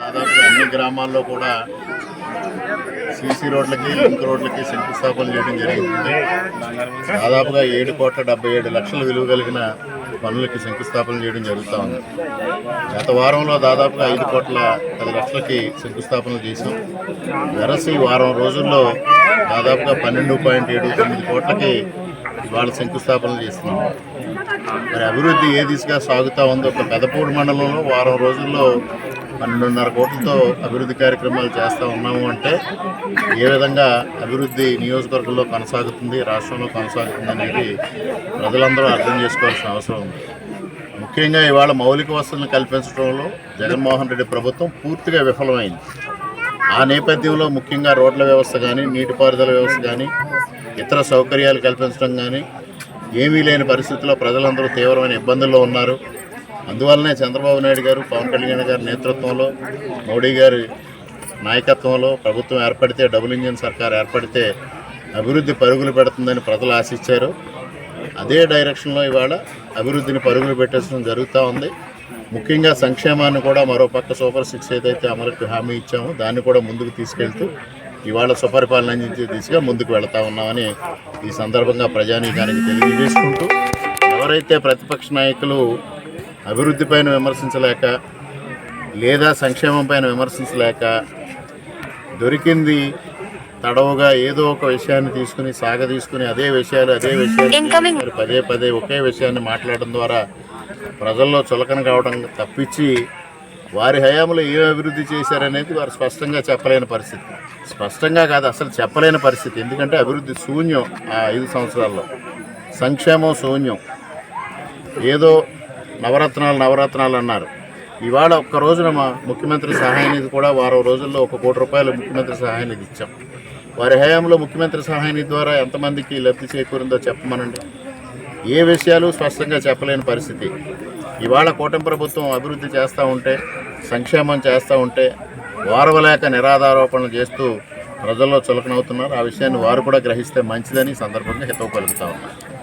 దాదాపు అన్ని గ్రామాల్లో కూడా సీసీ రోడ్లకి లింక్ రోడ్లకి శంకుస్థాపన చేయడం జరిగింది. దాదాపుగా ఏడు కోట్ల డెబ్బై ఏడు లక్షల విలువ కలిగిన పనులకి శంకుస్థాపన చేయడం జరుగుతూ ఉంది. గత వారంలో దాదాపుగా ఐదు కోట్ల పది లక్షలకి శంకుస్థాపనలు చేసాం వెరసి వారం రోజుల్లో దాదాపుగా పన్నెండు పాయింట్ ఏడు తొమ్మిది కోట్లకి ఇవాళ శంకుస్థాపన చేస్తున్నాం. మరి అభివృద్ధి ఏ దిశగా సాగుతూ ఉందో ఒక పెదపూడి మండలంలో వారం రోజుల్లో పన్నెండున్నర కోట్లతో అభివృద్ధి కార్యక్రమాలు చేస్తూ ఉన్నాము అంటే ఏ విధంగా అభివృద్ధి నియోజకవర్గంలో కొనసాగుతుంది రాష్ట్రంలో కొనసాగుతుంది అనేది ప్రజలందరూ అర్థం చేసుకోవాల్సిన అవసరం ఉంది. ముఖ్యంగా ఇవాళ మౌలిక వసతులను కల్పించడంలో జగన్మోహన్ రెడ్డి ప్రభుత్వం పూర్తిగా విఫలమైంది. ఆ నేపథ్యంలో ముఖ్యంగా రోడ్ల వ్యవస్థ కానీ నీటిపారుదల వ్యవస్థ కానీ ఇతర సౌకర్యాలు కల్పించడం కానీ ఏమీ లేని పరిస్థితుల్లో ప్రజలందరూ తీవ్రమైన ఇబ్బందుల్లో ఉన్నారు. అందువల్లనే చంద్రబాబు నాయుడు గారు పవన్ కళ్యాణ్ గారి నేతృత్వంలో మోడీ గారి నాయకత్వంలో ప్రభుత్వం ఏర్పడితే డబుల్ ఇంజిన్ సర్కార్ ఏర్పడితే అభివృద్ధి పరుగులు పెడుతుందని ప్రజలు ఆశించారు. అదే డైరెక్షన్లో ఇవాళ అభివృద్ధిని పరుగులు పెట్టేసడం జరుగుతూ ఉంది. ముఖ్యంగా సంక్షేమాన్ని కూడా మరో పక్క సూపర్ సిక్స్ ఏదైతే అమలుకి హామీ ఇచ్చామో దాన్ని కూడా ముందుకు తీసుకెళ్తూ ఇవాళ సుపరిపాలన అందించే దిశగా ముందుకు వెళతా ఉన్నామని ఈ సందర్భంగా ప్రజానీకానికి తెలియజేసుకుంటూ ఎవరైతే ప్రతిపక్ష నాయకులు అభివృద్ధిపైన విమర్శించలేక లేదా సంక్షేమం పైన విమర్శించలేక దొరికింది తడవుగా ఏదో ఒక విషయాన్ని తీసుకుని సాగ తీసుకుని అదే విషయాలు అదే విషయాలు మరి పదే పదే ఒకే విషయాన్ని మాట్లాడడం ద్వారా ప్రజల్లో చులకన కావడం తప్పించి వారి హయాంలో ఏ అభివృద్ధి చేశారనేది వారు స్పష్టంగా చెప్పలేని పరిస్థితి. స్పష్టంగా కాదు అసలు చెప్పలేని పరిస్థితి. ఎందుకంటే అభివృద్ధి శూన్యం ఆ ఐదు సంవత్సరాల్లో. సంక్షేమం శూన్యం. ఏదో నవరత్నాలు నవరత్నాలు అన్నారు. ఇవాళ ఒక్క రోజున మా ముఖ్యమంత్రి సహాయ నిధి కూడా వారం రోజుల్లో ఒక కోటి రూపాయలు ముఖ్యమంత్రి సహాయ నిధి ఇచ్చాం. వారి హయాంలో ముఖ్యమంత్రి సహాయ నిధి ద్వారా ఎంతమందికి లబ్ధి చేకూరిందో చెప్పమనండి. ఏ విషయాలు స్పష్టంగా చెప్పలేని పరిస్థితి. ఇవాళ కూటమి ప్రభుత్వం అభివృద్ధి చేస్తూ ఉంటే సంక్షేమం చేస్తూ ఉంటే వారవలేక నిరాధారోపణలు చేస్తూ ప్రజల్లో చులకనవుతున్నారు. ఆ విషయాన్ని వారు కూడా గ్రహిస్తే మంచిదని సందర్భంగా హితవు పలుకుతా ఉన్నారు.